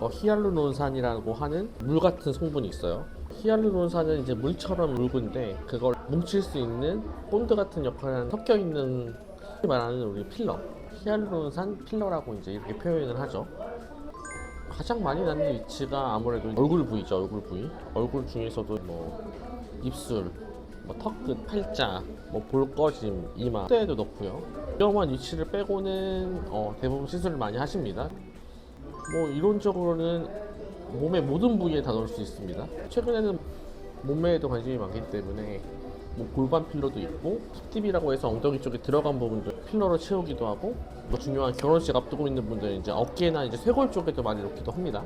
어, 히알루론산이라고 하는 물 같은 성분이 있어요. 히알루론산은 이제 물처럼 묽은데 그걸 뭉칠 수 있는 본드 같은 역할을 섞여 있는 말하는 우리 필러. 히알루론산 필러라고 이제 이렇게 표현을 하죠. 가장 많이 나는 위치가 아무래도 얼굴 부위죠, 얼굴 부위. 얼굴 중에서도 뭐 입술, 뭐 턱끝, 팔자, 뭐 볼거짐, 이마, 콧대에도 넣고요. 위험한 위치를 빼고는 어, 대부분 시술을 많이 하십니다. 뭐 이론적으로는 몸의 모든 부위에 다 넣을 수 있습니다. 최근에는 몸매에도 관심이 많기 때문에 뭐 골반 필러도 있고 힙딥이라고 해서 엉덩이 쪽에 들어간 부분도 필러로 채우기도 하고 뭐 중요한 결혼식 앞두고 있는 분들은 이제 어깨나 이제 쇄골 쪽에도 많이 넣기도 합니다.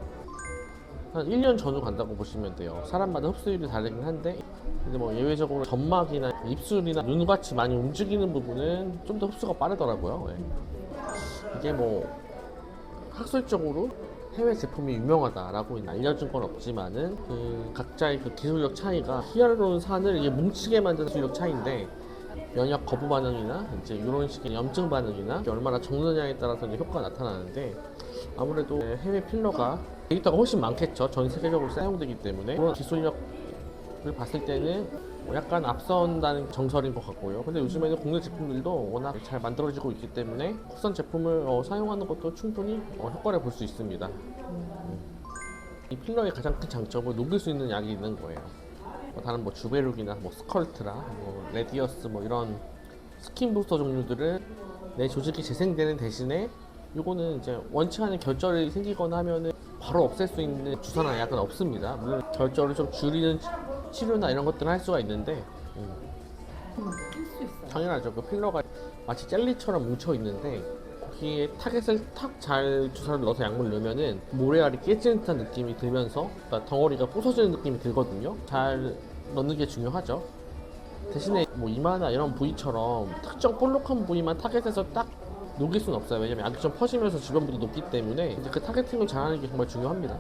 한 1년 전후 간다고 보시면 돼요. 사람마다 흡수율이 다르긴 한데 근데 뭐 예외적으로 점막이나 입술이나 눈같이 많이 움직이는 부분은 좀 더 흡수가 빠르더라고요. 예. 이게 뭐 학술적으로 해외 제품이 유명하다라고 알려준 건 없지만은 그 각자의 그 기술력 차이가 히알루론산을 이게 뭉치게 만드는 기술력 차이인데 면역 거부 반응이나 이제 이런 식의 염증 반응이나 얼마나 적느냐에 따라서 이제 효과가 나타나는데 아무래도 해외 필러가 데이터가 훨씬 많겠죠 전 세계적으로 사용되기 때문에 그런 기술력을 봤을 때는 뭐 약간 앞선다는 정설인 것 같고요. 근데 요즘에는 국내 제품들도 워낙 잘 만들어지고 있기 때문에 국산 제품을 어, 사용하는 것도 충분히 어, 효과를 볼 수 있습니다. 음. 이 필러의 가장 큰 장점은 녹일 수 있는 약이 있는 거예요. 뭐 다른 뭐 주베룩이나 뭐 스컬트라, 뭐 레디어스 뭐 이런 스킨 부스터 종류들을 내 조직이 재생되는 대신에 요거는 이제 원치 않은 결절이 생기거나 하면은 바로 없앨 수 있는 주사나 약은 없습니다. 물론 결절을 좀 줄이는 치- 치료나 이런 것들은 할 수가 있는데 음, 있어요. 당연하죠. 그 필러가 마치 젤리처럼 뭉쳐 있는데 거기에 타겟을 탁 잘 주사를 넣어서 약물 넣으면은 모래알이 깨지는 듯한 느낌이 들면서 그러니까 덩어리가 부서지는 느낌이 들거든요. 잘 넣는 게 중요하죠. 대신에 뭐 이마나 이런 부위처럼 특정 볼록한 부위만 타겟에서 딱 녹일 수는 없어요. 왜냐면 약이 좀 퍼지면서 주변부도 녹기 때문에 이제 그 타겟팅을 잘하는 게 정말 중요합니다.